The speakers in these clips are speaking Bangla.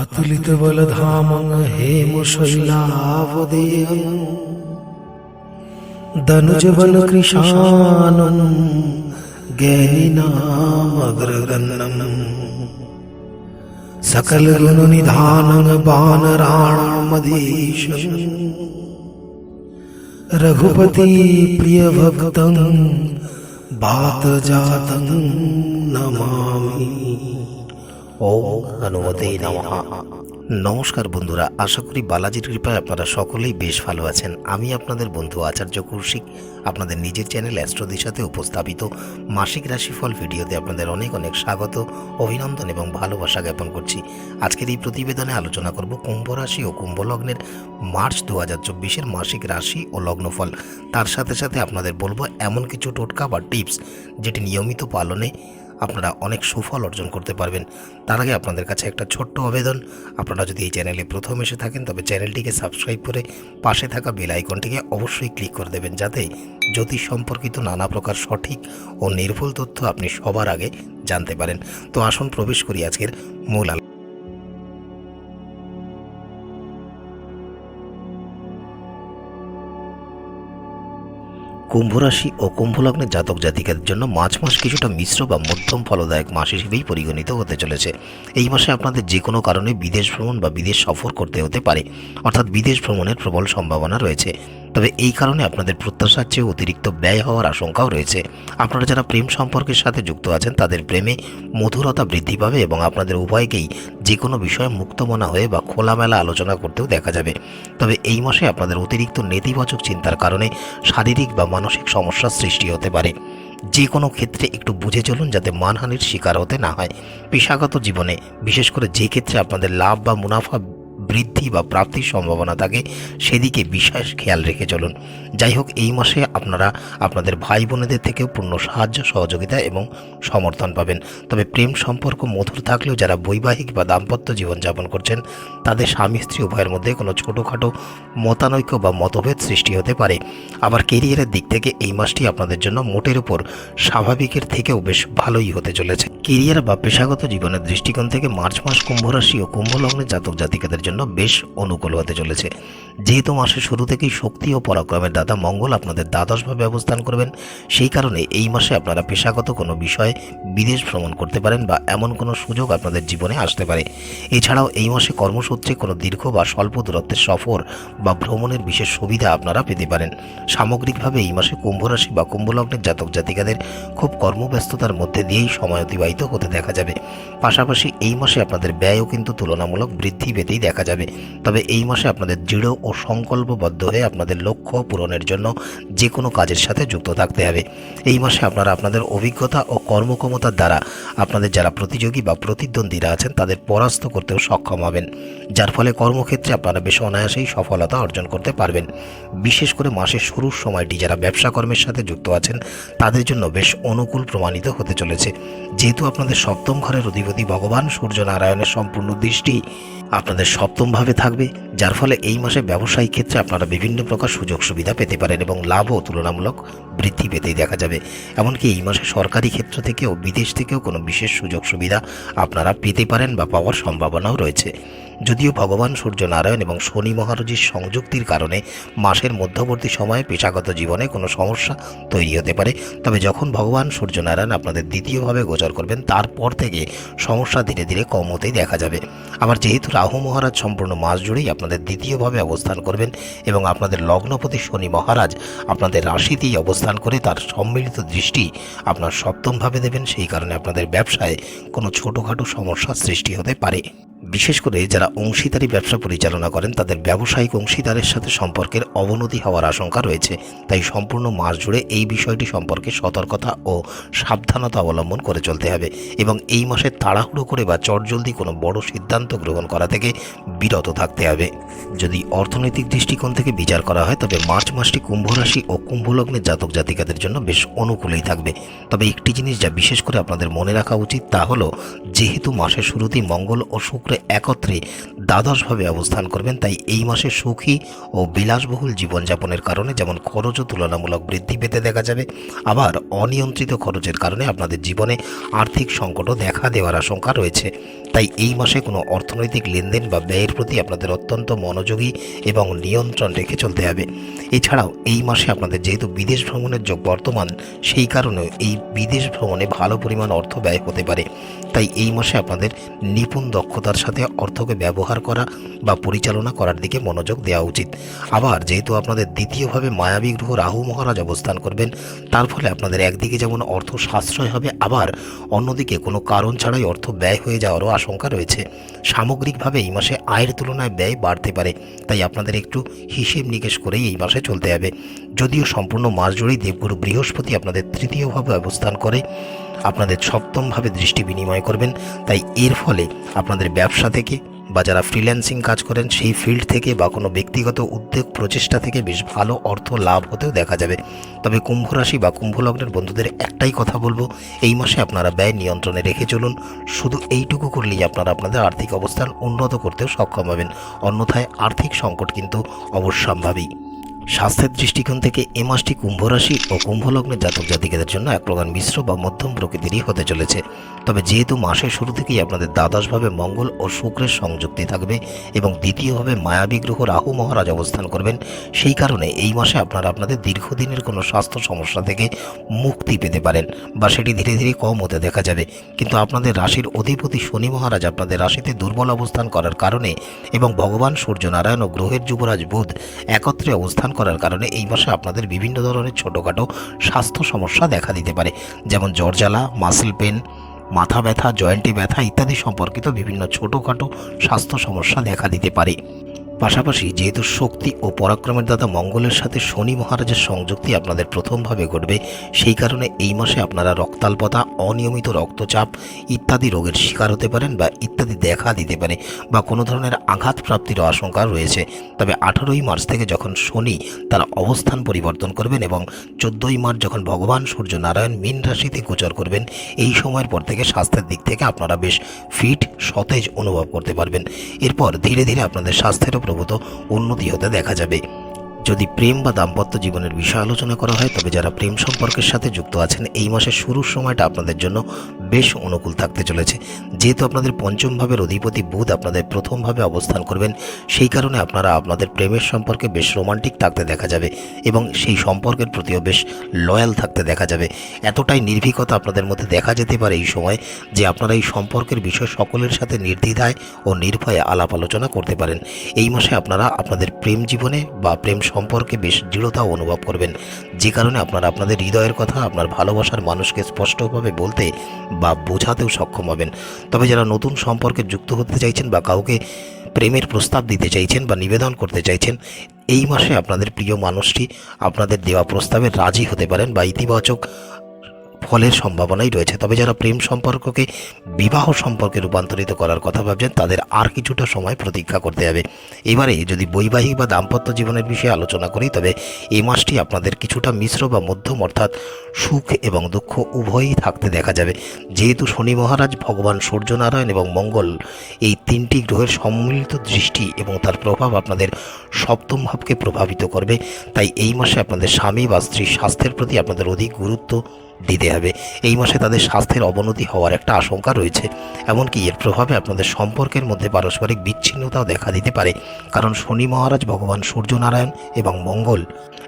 अतुलितबलधामं हेमशैलावदेयम् दनुजबलकृशानं ज्ञानिनामग्रगण्यम् सकलगुणनिधानं वानराणामधीशम् रघुपति प्रियभक्तं बातजातं नमामि ওম হনুমতে নমঃ। নমস্কার বন্ধুরা, আশা করি বালাজির কৃপায় আপনারা সকলেই বেশ ভালো আছেন। আমি আপনাদের বন্ধু আচার্য কৌশিক, আপনাদের নিজের চ্যানেল অ্যাস্ট্রোদের সাথে উপস্থাপিত মাসিক রাশিফল ভিডিওতে আপনাদের অনেক অনেক স্বাগত, অভিনন্দন এবং ভালোবাসা জ্ঞাপন করছি। আজকের এই প্রতিবেদনে আলোচনা করব কুম্ভ রাশি ও কুম্ভ লগ্নের মার্চ দু হাজার চব্বিশের মাসিক রাশি ও লগ্নফল। তার সাথে সাথে আপনাদের বলব এমন কিছু টোটকা বা টিপস, যেটি নিয়মিত পালনে আপনারা অনেক সুফল অর্জন করতে পারবেন। তার আগে আপনাদের কাছে একটা ছোট্ট আবেদন। আপনারা যদি এই চ্যানেলে প্রথম এসে থাকেন, তবে চ্যানেলটিকে সাবস্ক্রাইব করে পাশে থাকা বেল আইকনটিকে অবশ্যই ক্লিক করে দেবেন, যাতে জ্যোতিষ সম্পর্কিত নানা প্রকার সঠিক ও নির্ভুল তথ্য আপনি সবার আগে জানতে পারেন। তো আসুন, প্রবেশ করি আজকের মূল কুম্ভ রাশি ও কুম্ভলগ্নে জাতক জাতিকাদের জন্য মার্চ মাস কিছুটা মিশ্র বা মধ্যম ফলদায়ক মাস হিসেবেই পরিগণিত হতে চলেছে। এই মাসে আপনাদের যে কোনো কারণে বিদেশ ভ্রমণ বা বিদেশ সফর করতে হতে পারে। অর্থাৎ বিদেশ ভ্রমণের প্রবল সম্ভাবনা রয়েছে। তবে এই কারণে আপনাদের প্রত্যাশার চেয়ে অতিরিক্ত ব্যয় হওয়ার আশঙ্কাও রয়েছে। আপনারা যারা প্রেম সম্পর্কের সাথে যুক্ত আছেন, তাদের প্রেমে মধুরতা বৃদ্ধি পাবে এবং আপনাদের উভয়কেই যে কোনো বিষয়ে মুক্তমনা হয়ে বা খোলামেলা আলোচনা করতেও দেখা যাবে। তবে এই মাসে আপনাদের অতিরিক্ত নেতিবাচক চিন্তার কারণে শারীরিক বা মানসিক সমস্যার সৃষ্টি হতে পারে। যে কোনো ক্ষেত্রে একটু বুঝে চলুন যাতে মানহানির শিকার হতে না হয়। পেশাগত জীবনে, বিশেষ করে যে ক্ষেত্রে আপনাদের লাভ বা মুনাফা বৃদ্ধি বা প্রাপ্তির সম্ভাবনা থাকে, সেদিকে বিশেষ খেয়াল রেখে চলুন। যাই হোক, এই মাসে আপনারা আপনাদের ভাই বোনেদের থেকেও পূর্ণ সাহায্য, সহযোগিতা এবং সমর্থন পাবেন। তবে প্রেম সম্পর্ক মধুর থাকলেও যারা বৈবাহিক বা দাম্পত্য জীবনযাপন করছেন, তাদের স্বামী স্ত্রী উভয়ের মধ্যে কোনো ছোটোখাটো মতানৈক্য বা মতভেদ সৃষ্টি হতে পারে। আবার কেরিয়ারের দিক থেকে এই মাসটি আপনাদের জন্য মোটের উপর স্বাভাবিকের থেকেও বেশ ভালোই হতে চলেছে। কেরিয়ার বা পেশাগত জীবনের দৃষ্টিকোণ থেকে মার্চ মাস কুম্ভ রাশি ও কুম্ভ লগ্নের জাতক জাতিকাদের জন্য বেশ অনুকূল হতে চলেছে। যেহেতু মাসের শুরু থেকেই শক্তি ও পরাক্রমের দাদা মঙ্গল আপনাদের দ্বাদশভাবে অবস্থান করবেন, সেই কারণে এই মাসে আপনারা পেশাগত কোনো বিষয়ে বিদেশ ভ্রমণ করতে পারেন বা এমন কোনো সুযোগ আপনাদের জীবনে আসতে পারে। এছাড়াও এই মাসে কর্মসূত্রে কোনো দীর্ঘ বা স্বল্প দূরত্বের সফর বা ভ্রমণের বিশেষ সুবিধা আপনারা পেতে পারেন। সামগ্রিকভাবে এই মাসে কুম্ভ রাশি বা কুম্ভ লগ্নের জাতক জাতিকাদের খুব কর্মব্যস্ততার মধ্যে দিয়েই সময় অতিবাহিত হতে দেখা যাবে। পাশাপাশি এই মাসে আপনাদের ব্যয়ও কিন্তু তুলনামূলক বৃদ্ধি পেতেই দেখা যাবে। তবে এই মাসে আপনাদের দৃঢ় ও সংকল্পবদ্ধ হয়ে আপনাদের লক্ষ্য পূরণের জন্য যে কোনো কাজের সাথে যুক্ত থাকতে হবে। এই মাসে আপনারা আপনাদের অভিজ্ঞতা ও কর্মক্ষমতার দ্বারা আপনাদের যারা প্রতিযোগী বা প্রতিদ্বন্দ্বীরা আছেন, তাদের পরাস্ত করতেও সক্ষম হবেন। যার ফলে কর্মক্ষেত্রে আপনারা বেশ অনায়াসেই সফলতা অর্জন করতে পারবেন। বিশেষ করে মাসের শুরুর সময়টি যারা ব্যবসা কর্মের সাথে যুক্ত আছেন, তাদের জন্য বেশ অনুকূল প্রমাণিত হতে চলেছে। যেহেতু আপনাদের সপ্তম ঘরের অধিপতি ভগবান সূর্য নারায়ণের সম্পূর্ণ দৃষ্টি আপনাদের সপ্তমভাবে থাকবে, যার ফলে এই মাসে ব্যবসায়িক ক্ষেত্রে আপনারা বিভিন্ন প্রকার সুযোগ সুবিধা পেতে পারেন এবং লাভও তুলনামূলক বৃদ্ধি পেতেই দেখা যাবে। এমনকি এই মাসে সরকারি ক্ষেত্র থেকেও বিদেশ থেকেও কোনো বিশেষ সুযোগ সুবিধা আপনারা পেতে পারেন বা পাওয়ার সম্ভাবনাও রয়েছে। যদিও ভগবান সূর্য নারায়ণ এবং শনি মহারাজির সংযুক্তির কারণে মাসের মধ্যবর্তী সময়ে পেশাগত জীবনে কোনো সমস্যা তৈরি হতে পারে, তবে যখন ভগবান সূর্যনারায়ণ আপনাদের দ্বিতীয়ভাবে গোচর করবেন, তারপর থেকে সমস্যা ধীরে ধীরে কম হতেই দেখা যাবে। আবার যেহেতু রাহু মহারাজ সম্পূর্ণ মাস জুড়েই আপনাদের দ্বিতীয়ভাবে অবস্থান করবেন এবং আপনাদের লগ্নপতি শনি মহারাজ আপনাদের রাশিতেই অবস্থান করে তার সম্মিলিত দৃষ্টি আপনার সপ্তমভাবে দেবেন, সেই কারণে আপনাদের ব্যবসায় কোনো ছোটোখাটো সমস্যার সৃষ্টি হতে পারে। বিশেষ করে যারা অংশীদারি ব্যবসা পরিচালনা করেন, তাদের ব্যবসায়িক অংশীদারের সাথে সম্পর্কের অবনতি হওয়ার আশঙ্কা রয়েছে। তাই সম্পূর্ণ মাস জুড়ে এই বিষয়টি সম্পর্কে সতর্কতা ও সাবধানতা অবলম্বন করে চলতে হবে এবং এই মাসে তাড়াহুড়ো করে বা চটজলদি কোনো বড় সিদ্ধান্ত গ্রহণ করা থেকে বিরত থাকতে হবে। যদি অর্থনৈতিক দৃষ্টিকোণ থেকে বিচার করা হয়, তবে মার্চ মাসটি কুম্ভ রাশি ও কুম্ভলগ্নের জাতক জাতিকাদের জন্য বেশ অনুকূলেই থাকবে। তবে একটি জিনিস যা বিশেষ করে আপনাদের মনে রাখা উচিত, তা হলো, যেহেতু মাসের শুরুতেই মঙ্গল ও শুক্র একত্রে দ্বাদশভাবে অবস্থান করবেন। তাই এই মাসে সুখী ও বিলাসবহুল জীবনযাপনের কারণে যেমন খরচও তুলনামূলক বৃদ্ধি পেতে দেখা যাবে, আবার অনিয়ন্ত্রিত খরচের কারণে আপনাদের জীবনে আর্থিক সংকটও দেখা দেওয়ার আশঙ্কা রয়েছে। তাই এই মাসে কোনো অর্থনৈতিক লেনদেন বা ব্যয়ের প্রতি আপনাদের অত্যন্ত মনোযোগী এবং নিয়ন্ত্রণ রেখে চলতে হবে। এছাড়াও এই মাসে আপনাদের যেহেতু বিদেশ ভ্রমণের যোগ বর্তমান, সেই কারণে এই বিদেশ ভ্রমণে ভালো পরিমাণ অর্থ ব্যয় হতে পারে। তাই এই মাসে আপনাদের নিপুণ দক্ষতার সাথে অর্থকে ব্যবহার করা বা পরিচালনা করার দিকে মনোযোগ দেওয়া উচিত। আবার যেহেতু আপনাদের দ্বিতীয়ভাবে মায়াবী গ্রহ রাহু মহারাজ অবস্থান করবেন, তার ফলে আপনাদের একদিকে যেমন অর্থ সাশ্রয় হবে, আবার অন্যদিকে কোনো কারণ ছাড়াই অর্থ ব্যয় হয়ে যাওয়ারও আশঙ্কা রয়েছে। সামগ্রিকভাবে এই মাসে আয়ের তুলনায় ব্যয় বাড়তে পারে, তাই আপনাদের একটু হিসেব নিকেশ করেই এই মাসে চলতে হবে। যদিও সম্পূর্ণ মাস জুড়েই দেবগুরু বৃহস্পতি আপনাদের তৃতীয়ভাবে অবস্থান করে, আপনাদের সপ্তমভাবে দৃষ্টি বিনিময় করবেন, তাই এর ফলে আপনাদের ব্যবসা থেকে বা যারা ফ্রিল্যান্সিং কাজ করেন, সেই ফিল্ড থেকে বা কোনো ব্যক্তিগত উদ্যোগ, প্রচেষ্টা থেকে বেশ ভালো অর্থ লাভ হতেও দেখা যাবে। তবে কুম্ভরাশি বা কুম্ভলগ্নের বন্ধুদের একটাই কথা বলব, এই মাসে আপনারা ব্যয় নিয়ন্ত্রণে রেখে চলুন। শুধু এইটুকু করলেই আপনারা আপনাদের আর্থিক অবস্থান উন্নত করতেও সক্ষম হবেন। অন্যথায় আর্থিক সংকট কিন্তু অবশ্যম্ভাবী। স্বাস্থ্যের দৃষ্টিকোণ থেকে এ মাসটি কুম্ভ রাশি ও কুম্ভ লগ্নের জাতক জাতিকাদের জন্য এক প্রকার মিশ্র বা মধ্যম প্রকৃতিরই হতে চলেছে। তবে যেহেতু মাসের শুরু থেকেই আপনাদের দ্বাদশভাবে মঙ্গল ও শুক্রের সংযুক্তি থাকবে এবং দ্বিতীয়ভাবে মায়াবী গ্রহ রাহু মহারাজ অবস্থান করবেন, সেই কারণে এই মাসে আপনারা আপনাদের দীর্ঘদিনের কোনো স্বাস্থ্য সমস্যা থেকে মুক্তি পেতে পারেন বা সেটি ধীরে ধীরে কম হতে দেখা যাবে। কিন্তু আপনাদের রাশির অধিপতি শনি মহারাজ আপনাদের রাশিতে দুর্বল অবস্থান করার কারণে এবং ভগবান সূর্যনারায়ণ ও গ্রহের যুবরাজ বুধ একত্রে অবস্থান করার কারণে এই মাসে আপনাদের বিভিন্ন ধরনের ছোটোখাটো স্বাস্থ্য সমস্যা দেখা দিতে পারে। যেমন জ্বর জ্বালা মাসেল পেন মাথা ব্যথা জয়েন্টে ব্যথা ইত্যাদি সম্পর্কিত বিভিন্ন ছোটোখাটো স্বাস্থ্য সমস্যা দেখা দিতে পারে। পাশাপাশি যেহেতু শক্তি ও পরাক্রমের দাদা মঙ্গলের সাথে শনি মহারাজের সংযুক্তি আপনাদের প্রথমভাবে ঘটবে, সেই কারণে এই মাসে আপনারা রক্তাল্পতা, অনিয়মিত রক্তচাপ ইত্যাদি রোগের শিকার হতে পারেন বা ইত্যাদি দেখা দিতে পারে বা কোনো ধরনের আঘাত প্রাপ্তির আশঙ্কা রয়েছে। তবে আঠারোই মার্চ থেকে যখন শনি তার অবস্থান পরিবর্তন করবেন এবং চোদ্দোই মার্চ যখন ভগবান সূর্য নারায়ণ মীন রাশিতে গোচর করবেন, এই সময়ের পর থেকে স্বাস্থ্যের দিক থেকে আপনারা বেশ ফিট সতেজ অনুভব করতে পারবেন। এরপর ধীরে ধীরে আপনাদের স্বাস্থ্যেরও প্রভূত উন্নতি হতে দেখা যাবে। যদি প্রেম বা দাম্পত্য জীবনের বিষয় আলোচনা করা হয়, তবে যারা প্রেম সম্পর্কের সাথে যুক্ত আছেন, এই মাসের শুরুর সময়টা আপনাদের জন্য বেশ অনুকূল থাকতে চলেছে। যেহেতু আপনাদের পঞ্চম ভাবের অধিপতি বুধ আপনাদের প্রথমভাবে অবস্থান করবেন, সেই কারণে আপনারা আপনাদের প্রেমের সম্পর্কে বেশ রোমান্টিক থাকতে দেখা যাবে এবং সেই সম্পর্কের প্রতিও বেশ লয়াল থাকতে দেখা যাবে। এতটাই নির্ভীকতা আপনাদের মধ্যে দেখা যেতে পারে এই সময় যে আপনারা এই সম্পর্কের বিষয় সকলের সাথে নির্দ্বিধায় ও নির্ভয়ে আলাপ আলোচনা করতে পারেন। এই মাসে আপনারা আপনাদের প্রেম জীবনে বা প্রেম সম্পর্কে বেশ দৃঢ়তা অনুভব করবেন। যে কারণে আপনারা আপনাদের হৃদয়ের কথা, আপনার ভালোবাসার মানুষকে স্পষ্টভাবে বলতে বা বোঝাতেও সক্ষম হবেন। তবে যারা নতুন সম্পর্কে যুক্ত হতে চাইছেন বা কাউকে প্রেমের প্রস্তাব দিতে চাইছেন বা নিবেদন করতে চাইছেন, এই মাসে আপনাদের প্রিয় মানুষটি আপনাদের দেওয়া প্রস্তাবে রাজি হতে পারেন বা ইতিবাচক ফলের সম্ভাবনাই রয়েছে। তবে যারা প্রেম সম্পর্ককে বিবাহ সম্পর্কে রূপান্তরিত করার কথা ভাবছেন, তাদের আর কিছুটা সময় প্রতীক্ষা করতে হবে। এবারে যদি বৈবাহিক বা দাম্পত্য জীবনের বিষয়ে আলোচনা করি, তবে এই মাসটি আপনাদের কিছুটা মিশ্র বা মধ্যম, অর্থাৎ সুখ এবং দুঃখ উভয়ই থাকতে দেখা যাবে। যেহেতু শনি মহারাজ, ভগবান সূর্যনারায়ণ এবং মঙ্গল এই তিনটি গ্রহের সম্মিলিত দৃষ্টি এবং তার প্রভাব আপনাদের সপ্তম ভাবকে প্রভাবিত করবে। তাই এই মাসে আপনাদের স্বামী বা স্ত্রীর স্বাস্থ্যের প্রতি আপনাদের অধিক গুরুত্ব দিতে হবে। এই মাসে তাদের স্বাস্থ্যের অবনতি হওয়ার একটা আশঙ্কা রয়েছে। এমনকি এর প্রভাবে আপনাদের সম্পর্কের মধ্যে পারস্পরিক বিচ্ছিন্নতাও দেখা দিতে পারে। কারণ শনি মহারাজ, ভগবান সূর্যনারায়ণ এবং মঙ্গল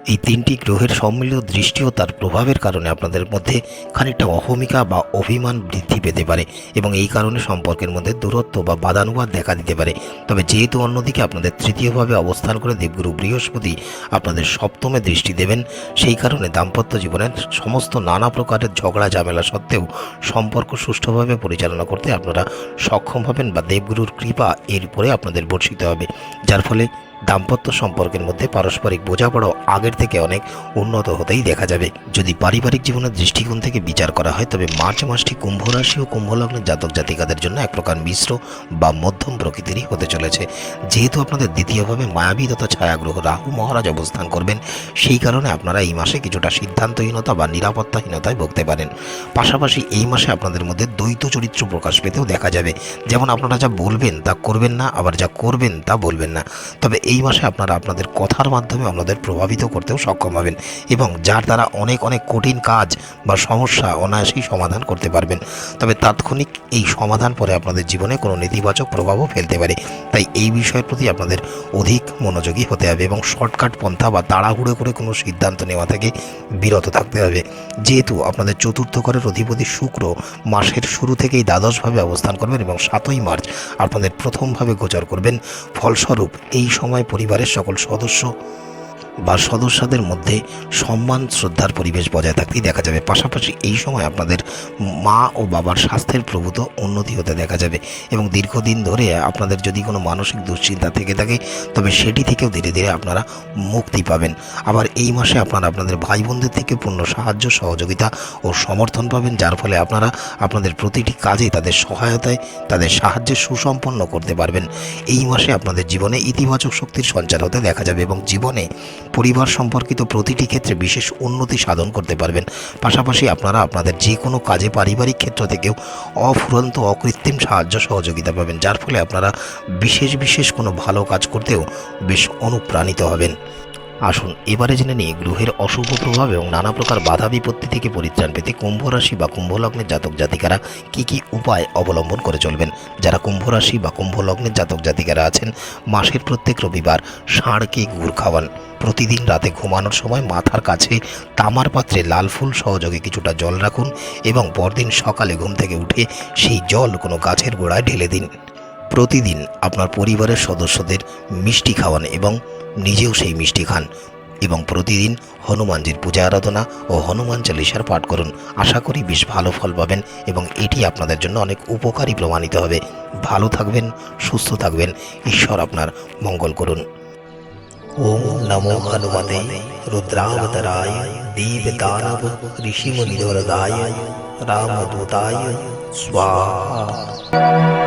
এই তিনটি গ্রহের সম্মিলিত দৃষ্টি ও তার প্রভাবের কারণে আপনাদের মধ্যে খানিকটা অহমিকা বা অভিমান বৃদ্ধি পেতে পারে এবং এই কারণে সম্পর্কের মধ্যে দূরত্ব বা বাদানুবাদ দেখা দিতে পারে। তবে যেহেতু অন্যদিকে আপনাদের তৃতীয়ভাবে অবস্থান করে দেবগুরু বৃহস্পতি আপনাদের সপ্তমে দৃষ্টি দেবেন, সেই কারণে দাম্পত্য জীবনের সমস্ত নানা প্রকারের ঝগড়া ঝামেলা সত্ত্বেও সম্পর্ক সুষ্ঠুভাবে পরিচালনা করতে আপনারা সক্ষম হবেন বা দেবগুরুর কৃপা এর উপরে আপনাদের বর্ষিত হবে। যার ফলে দাম্পত্য সম্পর্কের মধ্যে পারস্পরিক বোঝাপড়াও আগের থেকে অনেক উন্নত হতেই দেখা যাবে। যদি পারিবারিক জীবনের দৃষ্টিকোণ থেকে বিচার করা হয়, তবে মার্চ মাসটি কুম্ভ রাশি ও কুম্ভ লগ্নের জাতক জাতিকাদের জন্য এক প্রকার মিশ্র বা মধ্যম প্রকৃতিরই হতে চলেছে। যেহেতু আপনাদের দ্বিতীয়ভাবে মায়াবী তথা ছায়াগ্রহ রাহু মহারাজ অবস্থান করবেন, সেই কারণে আপনারা এই মাসে কিছুটা সিদ্ধান্তহীনতা বা নিরাপত্তাহীনতায় ভুগতে পারেন। পাশাপাশি এই মাসে আপনাদের মধ্যে দ্বৈত চরিত্র প্রকাশ পেতেও দেখা যাবে। যেমন আপনারা যা বলবেন তা করবেন না, আবার যা করবেন তা বলবেন না। তবে এই মাসে আপনারা আপনাদের কথার মাধ্যমে আপনাদের প্রভাবিত করতেও সক্ষম হবেন এবং যার দ্বারা অনেক অনেক কঠিন কাজ বা সমস্যা অনায়াসেই সমাধান করতে পারবেন। তবে তাৎক্ষণিক এই সমাধান পরে আপনাদের জীবনে কোনো নেতিবাচক প্রভাবও ফেলতে পারে। তাই এই বিষয়ের প্রতি আপনাদের অধিক মনোযোগী হতে হবে এবং শর্টকাট পন্থা বা তাড়াহুড়ো করে কোনো সিদ্ধান্ত নেওয়া থেকে বিরত থাকতে হবে। যেহেতু আপনাদের চতুর্থ ঘরের অধিপতি শুক্র মাসের শুরু থেকেই দ্বাদশভাবে অবস্থান করবেন এবং সাতই মার্চ আপনাদের প্রথমভাবে গোচর করবেন। ফলস্বরূপ এই সময় পরিবারের সকল সদস্য বা সদস্যদের মধ্যে সম্মান, শ্রদ্ধার পরিবেশ বজায় থাকতেই দেখা যাবে। পাশাপাশি এই সময় আপনাদের মা ও বাবার স্বাস্থ্যের প্রভূত উন্নতি হতে দেখা যাবে এবং দীর্ঘদিন ধরে আপনাদের যদি কোনো মানসিক দুশ্চিন্তা থেকে থাকে, তবে সেটি থেকেও ধীরে ধীরে আপনারা মুক্তি পাবেন। আবার এই মাসে আপনারা আপনাদের ভাই বোনদের থেকে পূর্ণ সাহায্য, সহযোগিতা ও সমর্থন পাবেন, যার ফলে আপনারা আপনাদের প্রতিটি কাজে তাদের সহায়তায়, তাদের সাহায্যে সুসম্পন্ন করতে পারবেন। এই মাসে আপনাদের জীবনে ইতিবাচক শক্তির সঞ্চার হতে দেখা যাবে এবং জীবনে পরিবার সম্পর্কিত প্রতিটি ক্ষেত্রে বিশেষ উন্নতি সাধন করতে পারবেন। পাশাপাশি আপনারা আপনাদের যে কোনো কাজে পারিবারিক ক্ষেত্র থেকেও অফুরন্ত অকৃত্রিম সাহায্য সহযোগিতা পাবেন, যার ফলে আপনারা বিশেষ বিশেষ কোনো ভালো কাজ করতেও বেশ অনুপ্রাণিত হবেন। আসুন, এবারে জেনে নিই, গ্রহের অশুভ প্রভাব এবং নানা প্রকার বাধা বিপত্তি থেকে পরিত্রাণ পেতে কুম্ভ রাশি বা কুম্ভ লগ্নের জাতক জাতিকারা কী কী উপায় অবলম্বন করে চলবেন? যারা কুম্ভ রাশি বা কুম্ভ লগ্নের জাতক জাতিকারা আছেন, মাসের প্রত্যেক রবিবার ষাঁড়কে গুড় খাওয়ান। প্রতিদিন রাতে ঘুমানোর সময় মাথার কাছে তামার পাত্রে লাল ফুল সহযোগে কিছুটা জল রাখুন এবং পরদিন সকালে ঘুম থেকে উঠে সেই জল কোনো গাছের গোড়ায় ঢেলে দিন। প্রতিদিন আপনার পরিবারের সদস্যদের মিষ্টি খাওয়ান এবং নিজেও সেই মিষ্টি খান এবং প্রতিদিন হনুমানজির পূজা আরাধনা ও হনুমান চালিসার পাঠ করুন। আশা করি বেশ ভালো ফল পাবেন এবং এটি আপনাদের জন্য অনেক উপকারী প্রমাণিত হবে। ভালো থাকবেন, সুস্থ থাকবেন, ঈশ্বর আপনার মঙ্গল করুন। ওম নমো হনুমতে রুদ্রাবতরায় দেব দানব ঋষিমুনিদরদায় রামদূতায়, স্বাহা।